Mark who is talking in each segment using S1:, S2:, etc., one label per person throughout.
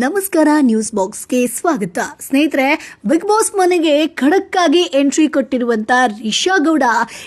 S1: ನಮಸ್ಕಾರ ನ್ಯೂಸ್ ಬಾಕ್ಸ್ಗೆ ಸ್ವಾಗತ. ಸ್ನೇಹಿತರೆ, ಬಿಗ್ ಬಾಸ್ ಮನೆಗೆ ಖಡಕ್ ಎಂಟ್ರಿ ಕೊಟ್ಟಿರುವಂತ ರಿಷಾ ಗೌಡ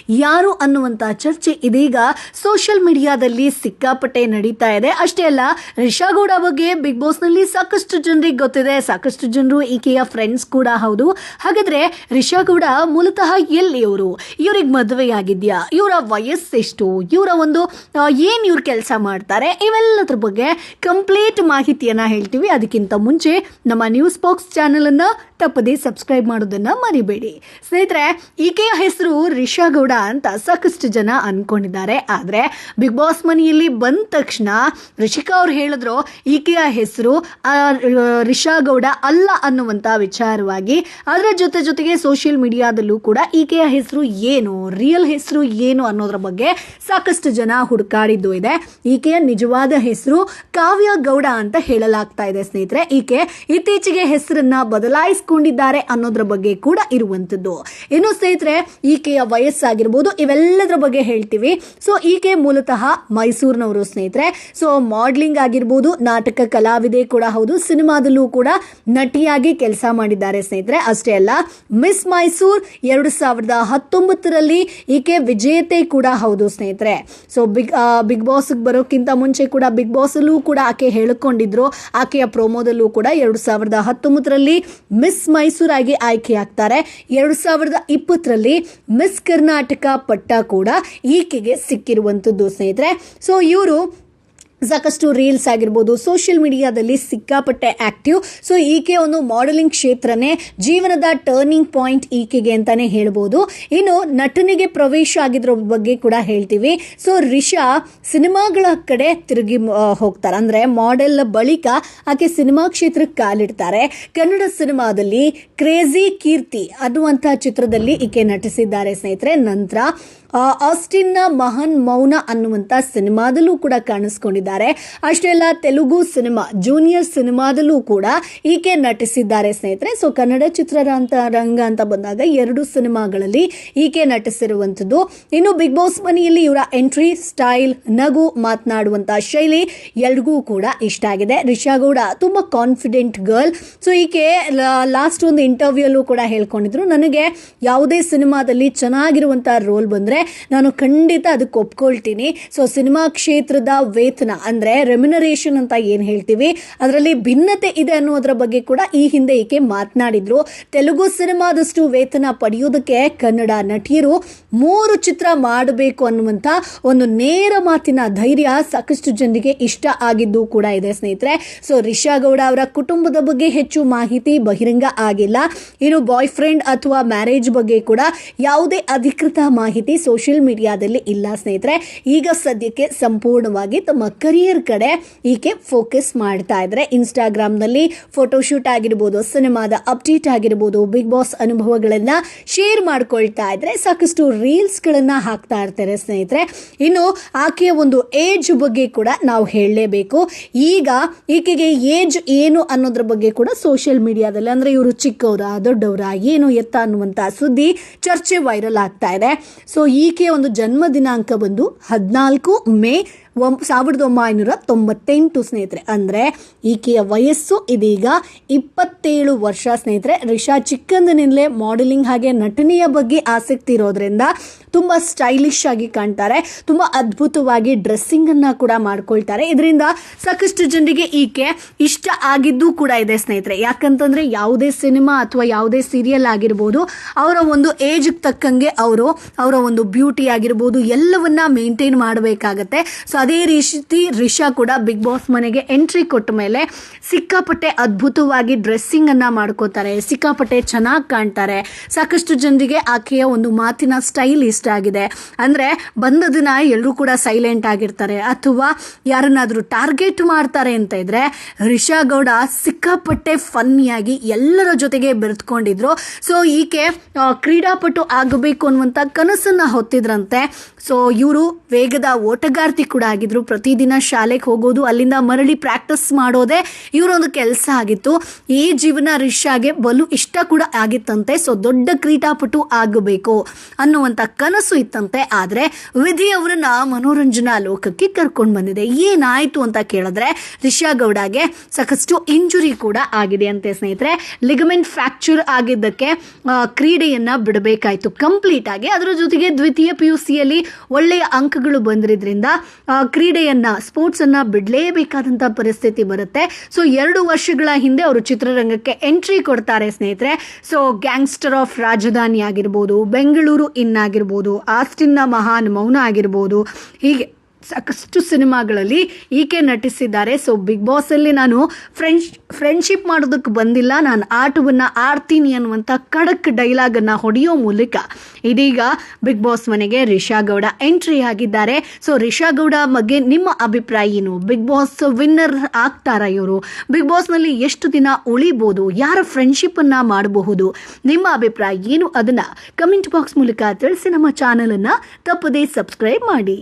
S1: ಯಾರು ಅನ್ನುವಂತ ಚರ್ಚೆ ಇದೀಗ ಸೋಷಿಯಲ್ ಮೀಡಿಯಾದಲ್ಲಿ ಸಿಕ್ಕಾಪಟ್ಟೆ ನಡೀತಾ ಇದೆ. ಅಷ್ಟೇ ಅಲ್ಲ, ರಿಷಾ ಗೌಡ ಬಗ್ಗೆ ಬಿಗ್ ಬಾಸ್ನಲ್ಲಿ ಸಾಕಷ್ಟು ಜನರಿಗೆ ಗೊತ್ತಿದೆ. ಸಾಕಷ್ಟು ಜನರು ಈಕೆಯ ಫ್ರೆಂಡ್ಸ್ ಕೂಡ ಹೌದು. ಹಾಗಾದ್ರೆ ರಿಷಾ ಗೌಡ ಮೂಲತಃ ಎಲ್ಲಿ ಇವರು? ಇವ್ರಿಗೆ ಮದುವೆಯಾಗಿದ್ಯಾ? ಇವರ ವಯಸ್ಸೆಷ್ಟು ಇವರ ಒಂದು ಏನ್ ಇವ್ರು ಕೆಲಸ ಮಾಡ್ತಾರೆ? ಇವೆಲ್ಲದ್ರ ಬಗ್ಗೆ ಕಂಪ್ಲೀಟ್ ಮಾಹಿತಿಯನ್ನ ಹೇಳ್ತೀವಿ. ಅದಕ್ಕಿಂತ ಮುಂಚೆ ನಮ್ಮ ನ್ಯೂಸ್ ಬಾಕ್ಸ್ ಚಾನೆಲ್ ಅನ್ನ ತಪ್ಪದೆ ಸಬ್ಸ್ಕ್ರೈಬ್ ಮಾಡೋದನ್ನ ಮರಿಬೇಡಿ. ಸ್ನೇಹಿತರೆ, ಈಕೆಯ ಹೆಸರು ರಿಷಾ ಗೌಡ ಅಂತ ಸಾಕಷ್ಟು ಜನ ಅನ್ಕೊಂಡಿದ್ದಾರೆ. ಆದ್ರೆ ಬಿಗ್ ಬಾಸ್ ಮನೆಯಲ್ಲಿ ಬಂದ ತಕ್ಷಣ ರಿಷಿಕಾ ಅವ್ರು ಹೇಳಿದ್ರು, ಈಕೆಯ ಹೆಸರು ರಿಷಾ ಗೌಡ ಅಲ್ಲ ಅನ್ನುವಂತ ವಿಚಾರವಾಗಿ. ಅದರ ಜೊತೆ ಜೊತೆಗೆ ಸೋಷಿಯಲ್ ಮೀಡಿಯಾದಲ್ಲೂ ಕೂಡ ಈಕೆಯ ಹೆಸರು ಏನು ರಿಯಲ್ ಹೆಸರು ಏನು ಅನ್ನೋದ್ರ ಬಗ್ಗೆ ಸಾಕಷ್ಟು ಜನ ಹುಡುಕಾಡಿದ್ದು ಇದೆ. ಈಕೆಯ ನಿಜವಾದ ಹೆಸರು ಕಾವ್ಯ ಗೌಡ ಅಂತ ಹೇಳಲಾಗ್ತಾ ಸ್ನೇಹಿತರೆ. ಈಕೆ ಇತ್ತೀಚೆಗೆ ಹೆಸರನ್ನ ಬದಲಾಯಿಸಿಕೊಂಡಿದ್ದಾರೆ ಅನ್ನೋದ್ರ ಬಗ್ಗೆ ಕೂಡ ಇರುವಂತದ್ದು ಇನ್ನು ಸ್ನೇಹಿತರೆ, ಈಕೆಯ ವಯಸ್ಸಾಗಿರ್ಬೋದು, ಇವೆಲ್ಲದರ ಬಗ್ಗೆ ಹೇಳ್ತೀವಿ. ಸೊ ಈಕೆ ಮೂಲತಃ ಮೈಸೂರಿನವರು ಸ್ನೇಹಿತರೆ. ಸೊ ಮಾಡ್ಲಿಂಗ್ ಆಗಿರ್ಬೋದು, ನಾಟಕ ಕಲಾವಿದೆ ಕೂಡ ಹೌದು, ಸಿನಿಮಾದಲ್ಲೂ ಕೂಡ ನಟಿಯಾಗಿ ಕೆಲಸ ಮಾಡಿದ್ದಾರೆ ಸ್ನೇಹಿತರೆ. ಅಷ್ಟೇ ಅಲ್ಲ ಮಿಸ್ ಮೈಸೂರ್ ಎರಡು ಸಾವಿರದ ಹತ್ತೊಂಬತ್ತರಲ್ಲಿ ಈಕೆ ವಿಜೇತೆ ಕೂಡ ಹೌದು ಸ್ನೇಹಿತರೆ. ಸೊ ಬಿಗ್ ಬಿಗ್ ಬಾಸ್ ಬರೋಕ್ಕಿಂತ ಮುಂಚೆ ಕೂಡ ಬಿಗ್ ಬಾಸ್ ಅಲ್ಲೂ ಕೂಡ ಆಕೆ ಹೇಳಿಕೊಂಡಿದ್ರು. ಆಕೆಯ ಪ್ರೋಮೋದಲ್ಲೂ ಕೂಡ ಎರಡು ಸಾವಿರದ ಹತ್ತೊಂಬತ್ತರಲ್ಲಿ ಮಿಸ್ ಮೈಸೂರ್ ಆಗಿ ಆಯ್ಕೆಯಾಗ್ತಾರೆ. ಎರಡು ಸಾವಿರದ ಇಪ್ಪತ್ತರಲ್ಲಿ ಮಿಸ್ ಕರ್ನಾಟಕ ಪಟ್ಟ ಕೂಡ ಈಕೆಗೆ ಸಿಕ್ಕಿರುವಂಥದ್ದು ಸ್ನೇಹಿತರೆ. ಸೊ ಇವರು ಸಾಕಷ್ಟು ರೀಲ್ಸ್ ಆಗಿರ್ಬೋದು ಸೋಷಿಯಲ್ ಮೀಡಿಯಾದಲ್ಲಿ ಸಿಕ್ಕಾಪಟ್ಟೆ ಆಕ್ಟಿವ್ ಸೊ ಈಕೆ ಒಂದು ಮಾಡೆಲಿಂಗ್ ಕ್ಷೇತ್ರನೇ, ಜೀವನದ ಟರ್ನಿಂಗ್ ಪಾಯಿಂಟ್ ಈಕೆಗೆ ಅಂತಾನೆ ಹೇಳ್ಬೋದು. ಇನ್ನು ನಟನೆಗೆ ಪ್ರವೇಶ ಆಗಿದ್ರ ಬಗ್ಗೆ ಕೂಡ ಹೇಳ್ತೀವಿ. ಸೊ ರಿಷಾ ಸಿನಿಮಾಗಳ ಕಡೆ ತಿರುಗಿ ಹೋಗ್ತಾರೆ. ಅಂದ್ರೆ ಮಾಡೆಲ್ ಬಳಿಕ ಆಕೆ ಸಿನಿಮಾ ಕ್ಷೇತ್ರಕ್ಕೆ ಕಾಲಿಡ್ತಾರೆ. ಕನ್ನಡ ಸಿನಿಮಾದಲ್ಲಿ ಕ್ರೇಜಿ ಕೀರ್ತಿ ಅನ್ನುವಂತಹ ಚಿತ್ರದಲ್ಲಿ ಈಕೆ ನಟಿಸಿದ್ದಾರೆ ಸ್ನೇಹಿತರೆ. ನಂತರ ಆಸ್ಟಿನ್ನ ಮಹಾನ್ ಮೌನ ಅನ್ನುವಂಥ ಸಿನಿಮಾದಲ್ಲೂ ಕೂಡ ಕಾಣಿಸ್ಕೊಂಡಿದ್ದಾರೆ. ಅಷ್ಟೇ ಅಲ್ಲ ತೆಲುಗು ಸಿನಿಮಾ, ಜೂನಿಯರ್ ಸಿನಿಮಾದಲ್ಲೂ ಕೂಡ ಈಕೆ ನಟಿಸಿದ್ದಾರೆ ಸ್ನೇಹಿತರೆ. ಸೊ ಕನ್ನಡ ಚಿತ್ರರಂತ ರಂಗ ಅಂತ ಬಂದಾಗ ಎರಡು ಸಿನಿಮಾಗಳಲ್ಲಿ ಈಕೆ ನಟಿಸಿರುವಂಥದ್ದು. ಇನ್ನು ಬಿಗ್ ಬಾಸ್ ಮನೆಯಲ್ಲಿ ಇವರ ಎಂಟ್ರಿ ಸ್ಟೈಲ್, ನಗು ಮಾತನಾಡುವಂಥ ಶೈಲಿ ಎಲ್ರಿಗೂ ಕೂಡ ಇಷ್ಟ ಆಗಿದೆ. ರಿಷಾ ಗೌಡ ತುಂಬ ಕಾನ್ಫಿಡೆಂಟ್ ಗರ್ಲ್ ಸೊ ಈಕೆ ಲಾಸ್ಟ್ ಒಂದು ಇಂಟರ್ವ್ಯೂ ಅಲ್ಲೂ ಕೂಡ ಹೇಳ್ಕೊಂಡಿದ್ರು, ನನಗೆ ಯಾವುದೇ ಸಿನಿಮಾದಲ್ಲಿ ಚೆನ್ನಾಗಿರುವಂಥ ರೋಲ್ ಬಂದ್ರೆ ನಾನು ಖಂಡಿತ ಅದಕ್ಕೆ ಒಪ್ಕೊಳ್ತೀನಿ. ಸೊ ಸಿನಿಮಾ ಕ್ಷೇತ್ರದ ವೇತನ, ಅಂದರೆ ರೆಮ್ಯುನರೇಷನ್ ಅಂತ ಏನು ಹೇಳ್ತೀವಿ, ಅದರಲ್ಲಿ ಭಿನ್ನತೆ ಇದೆ ಅನ್ನೋದ್ರ ಬಗ್ಗೆ ಕೂಡ ಈ ಹಿಂದೆ ಈಕೆ ಮಾತನಾಡಿದ್ರು. ತೆಲುಗು ಸಿನಿಮಾದಷ್ಟು ವೇತನ ಪಡೆಯೋದಕ್ಕೆ ಕನ್ನಡ ನಟಿಯರು ಮೂರು ಚಿತ್ರ ಮಾಡಬೇಕು ಅನ್ನುವಂಥ ಒಂದು ನೇರ ಮಾತಿನ ಧೈರ್ಯ ಸಾಕಷ್ಟು ಜನರಿಗೆ ಇಷ್ಟ ಆಗಿದ್ದು ಕೂಡ ಇದೆ ಸ್ನೇಹಿತರೆ. ಸೊ ರಿಷಾ ಗೌಡ ಅವರ ಕುಟುಂಬದ ಬಗ್ಗೆ ಹೆಚ್ಚು ಮಾಹಿತಿ ಬಹಿರಂಗ ಆಗಿಲ್ಲ. ಇನ್ನು ಬಾಯ್ ಫ್ರೆಂಡ್ ಅಥವಾ ಮ್ಯಾರೇಜ್ ಬಗ್ಗೆ ಕೂಡ ಯಾವುದೇ ಅಧಿಕೃತ ಮಾಹಿತಿ ಸೋಷಿಯಲ್ ಮೀಡಿಯಾದಲ್ಲಿ ಇಲ್ಲ ಸ್ನೇಹಿತರೆ, ಈಗ ಸದ್ಯಕ್ಕೆ ಸಂಪೂರ್ಣವಾಗಿ ತಮ್ಮ ಕರಿಯರ್ ಕಡೆ ಈಕೆ ಫೋಕಸ್ ಮಾಡ್ತಾ ಇದ್ದಾರೆ ಇನ್ಸ್ಟಾಗ್ರಾಮ್ನಲ್ಲಿ ಫೋಟೋಶೂಟ್ ಆಗಿರ್ಬೋದು, ಸಿನಿಮಾದ ಅಪ್ಡೇಟ್ ಆಗಿರ್ಬೋದು ಬಿಗ್ ಬಾಸ್ ಅನುಭವಗಳನ್ನ ಶೇರ್ ಮಾಡ್ಕೊಳ್ತಾ ಇದ್ರೆ. ಸಾಕಷ್ಟು ರೀಲ್ಸ್ಗಳನ್ನು ಹಾಕ್ತಾ ಇರ್ತಾರೆ ಸ್ನೇಹಿತರೆ. ಇನ್ನು ಆಕೆಯ ಒಂದು ಏಜ್ ಬಗ್ಗೆ ಕೂಡ ನಾವು ಹೇಳಲೇಬೇಕು. ಈಗ ಈಕೆಗೆ ಏಜ್ ಏನು ಅನ್ನೋದ್ರ ಬಗ್ಗೆ ಕೂಡ ಸೋಷಿಯಲ್ ಮೀಡಿಯಾದಲ್ಲಿ ಅಂದ್ರೆ ಇವರು ಚಿಕ್ಕವರ, ದೊಡ್ಡವರ, ಏನು ಎತ್ತ ಅನ್ನುವಂತ ಸುದ್ದಿ ಚರ್ಚೆ ವೈರಲ್ ಆಗ್ತಾ ಇದೆ. ಸೊ ಈಕೆಯ ಒಂದು ಜನ್ಮ ದಿನಾಂಕ ಬಂದು ಹದಿನಾಲ್ಕು ಮೇ ಒಂ ಸಾವಿರದ ಒಂಬೈನೂರ ತೊಂಬತ್ತೆಂಟು ಸ್ನೇಹಿತರೆ. ಅಂದರೆ ಈಕೆಯ ವಯಸ್ಸು ಇದೀಗ ಇಪ್ಪತ್ತೇಳು ವರ್ಷ ಸ್ನೇಹಿತರೆ. ರಿಷಾ ಚಿಕ್ಕಂದಿನಿಂದಲೇ ಮಾಡೆಲಿಂಗ್ ಹಾಗೆ ನಟನೆಯ ಬಗ್ಗೆ ಆಸಕ್ತಿ ಇರೋದ್ರಿಂದ ತುಂಬ ಸ್ಟೈಲಿಶ್ ಆಗಿ ಕಾಣ್ತಾರೆ. ತುಂಬ ಅದ್ಭುತವಾಗಿ ಡ್ರೆಸ್ಸಿಂಗನ್ನು ಕೂಡ ಮಾಡ್ಕೊಳ್ತಾರೆ. ಇದರಿಂದ ಸಾಕಷ್ಟು ಜನರಿಗೆ ಈಕೆ ಇಷ್ಟ ಆಗಿದ್ದು ಕೂಡ ಇದೆ ಸ್ನೇಹಿತರೆ. ಯಾಕಂತಂದರೆ ಯಾವುದೇ ಸಿನಿಮಾ ಅಥವಾ ಯಾವುದೇ ಸೀರಿಯಲ್ ಆಗಿರ್ಬೋದು, ಅವರ ಒಂದು ಏಜ್ಗೆ ತಕ್ಕಂಗೆ ಅವರು, ಅವರ ಒಂದು ಬ್ಯೂಟಿ ಆಗಿರ್ಬೋದು, ಎಲ್ಲವನ್ನ ಮೇಂಟೈನ್ ಮಾಡಬೇಕಾಗತ್ತೆ. ಸೊ ಅದೇ ರೀತಿ ರಿಷಾ ಕೂಡ ಬಿಗ್ ಬಾಸ್ ಮನೆಗೆ ಎಂಟ್ರಿ ಕೊಟ್ಟ ಮೇಲೆ ಸಿಕ್ಕಾಪಟ್ಟೆ ಅದ್ಭುತವಾಗಿ ಡ್ರೆಸ್ಸಿಂಗ್ ಅನ್ನ ಮಾಡ್ಕೋತಾರೆ. ಸಿಕ್ಕಾಪಟ್ಟೆ ಚೆನ್ನಾಗಿ ಕಾಣ್ತಾರೆ. ಸಾಕಷ್ಟು ಜನರಿಗೆ ಆಕೆಯ ಒಂದು ಮಾತಿನ ಸ್ಟೈಲ್ ಇಷ್ಟ ಆಗಿದೆ. ಅಂದ್ರೆ ಬಂದ ದಿನ ಎಲ್ಲರೂ ಕೂಡ ಸೈಲೆಂಟ್ ಆಗಿರ್ತಾರೆ. ಅಥವಾ ಯಾರನ್ನಾದರೂ ಟಾರ್ಗೆಟ್ ಮಾಡ್ತಾರೆ ಅಂತ ಇದ್ರೆ ರಿಷಾ ಗೌಡ ಸಿಕ್ಕಾಪಟ್ಟೆ ಫನ್ನಿಯಾಗಿ ಎಲ್ಲರ ಜೊತೆಗೆ ಬೆರೆತ್ಕೊಂಡಿದ್ರು. ಸೊ ಈಕೆ ಕ್ರೀಡಾಪಟು ಆಗಬೇಕು ಅನ್ನುವಂಥ ಕನಸನ್ನ ಹೊತ್ತಿದ್ರಂತೆ. ಸೊ ಇವರು ವೇಗದ ಓಟಗಾರ್ತಿ ಕೂಡ ಆಗಿದ್ರು. ಪ್ರತಿದಿನ ಶಾಲೆಗೆ ಹೋಗೋದು, ಅಲ್ಲಿಂದ ಮರಳಿ ಪ್ರಾಕ್ಟೀಸ್ ಮಾಡೋದೇ ಇವರೊಂದು ಕೆಲಸ ಆಗಿತ್ತು. ಈ ಜೀವನ ರಿಷಾಗೆ ಬಲು ಇಷ್ಟ ಕೂಡ ಆಗಿತ್ತಂತೆ. ಸೊ ದೊಡ್ಡ ಕ್ರೀಡಾಪಟು ಆಗಬೇಕು ಅನ್ನುವಂಥ ಕನಸು ಇತ್ತಂತೆ. ಆದರೆ ವಿಧಿ ಅವರನ್ನ ಮನೋರಂಜನಾ ಲೋಕಕ್ಕೆ ಕರ್ಕೊಂಡು ಬಂದಿದೆ. ಏನಾಯಿತು ಅಂತ ಕೇಳಿದ್ರೆ ರಿಷಾ ಗೌಡಗೆ ಸಾಕಷ್ಟು ಇಂಜುರಿ ಕೂಡ ಆಗಿದೆ ಅಂತೆ ಸ್ನೇಹಿತರೆ. ಲಿಗಮೆಂಟ್ ಫ್ರ್ಯಾಕ್ಚರ್ ಆಗಿದ್ದಕ್ಕೆ ಕ್ರೀಡೆಯನ್ನು ಬಿಡಬೇಕಾಯ್ತು. ಕಂಪ್ಲೀಟ್ ಆಗಿ ಅದರ ಜೊತೆಗೆ ದ್ವಿತೀಯ ಪಿ ಯು ಸಿಯಲ್ಲಿ ಒಳ್ಳೆಯ ಅಂಕಗಳು ಬಂದಿರೋದ್ರಿಂದ ಕ್ರೀಡೆಯನ್ನ, ಸ್ಪೋರ್ಟ್ಸನ್ನು ಬಿಡಲೇಬೇಕಾದಂಥ ಪರಿಸ್ಥಿತಿ ಬರುತ್ತೆ. ಸೊ ಎರಡು ವರ್ಷಗಳ ಹಿಂದೆ ಅವರು ಚಿತ್ರರಂಗಕ್ಕೆ ಎಂಟ್ರಿ ಕೊಡ್ತಾರೆ ಸ್ನೇಹಿತರೆ. ಸೊ ಗ್ಯಾಂಗ್ಸ್ಟರ್ ಆಫ್ ರಾಜಧಾನಿ ಆಗಿರ್ಬೋದು ಬೆಂಗಳೂರು ಇನ್ ಆಗಿರ್ಬೋದು ಆಸ್ಟಿನ್ನ ಮಹಾನ್ ಮೌನ ಆಗಿರ್ಬೋದು, ಹೀಗೆ ಸಾಕಷ್ಟು ಸಿನಿಮಾಗಳಲ್ಲಿ ಈಕೆ ನಟಿಸಿದ್ದಾರೆ. ಸೊ ಬಿಗ್ ಬಾಸಲ್ಲಿ ನಾನು ಫ್ರೆಂಡ್ಶ್ ಫ್ರೆಂಡ್ಶಿಪ್ ಮಾಡೋದಕ್ಕೆ ಬಂದಿಲ್ಲ. ನಾನು ಆಟವನ್ನು ಆಡ್ತೀನಿ ಅನ್ನುವಂಥ ಖಡಕ್ ಡೈಲಾಗನ್ನು ಹೊಡೆಯೋ ಮೂಲಕ ಇದೀಗ ಬಿಗ್ ಬಾಸ್ ಮನೆಗೆ ರಿಷಾ ಗೌಡ ಎಂಟ್ರಿ ಆಗಿದ್ದಾರೆ. ಸೊ ರಿಷಾ ಗೌಡ ಬಗ್ಗೆ ನಿಮ್ಮ ಅಭಿಪ್ರಾಯ ಏನು? ಬಿಗ್ ಬಾಸ್ ವಿನ್ನರ್ ಆಗ್ತಾರಾ ಇವರು? ಬಿಗ್ ಬಾಸ್ನಲ್ಲಿ ಎಷ್ಟು ದಿನ ಉಳಿಬೋದು? ಯಾರ ಫ್ರೆಂಡ್ಶಿಪ್ಪನ್ನು ಮಾಡಬಹುದು? ನಿಮ್ಮ ಅಭಿಪ್ರಾಯ ಏನು? ಅದನ್ನು ಕಮೆಂಟ್ ಬಾಕ್ಸ್ ಮೂಲಕ ತಿಳಿಸಿ ನಮ್ಮ ಚಾನಲನ್ನು ತಪ್ಪದೇ ಸಬ್ಸ್ಕ್ರೈಬ್ ಮಾಡಿ.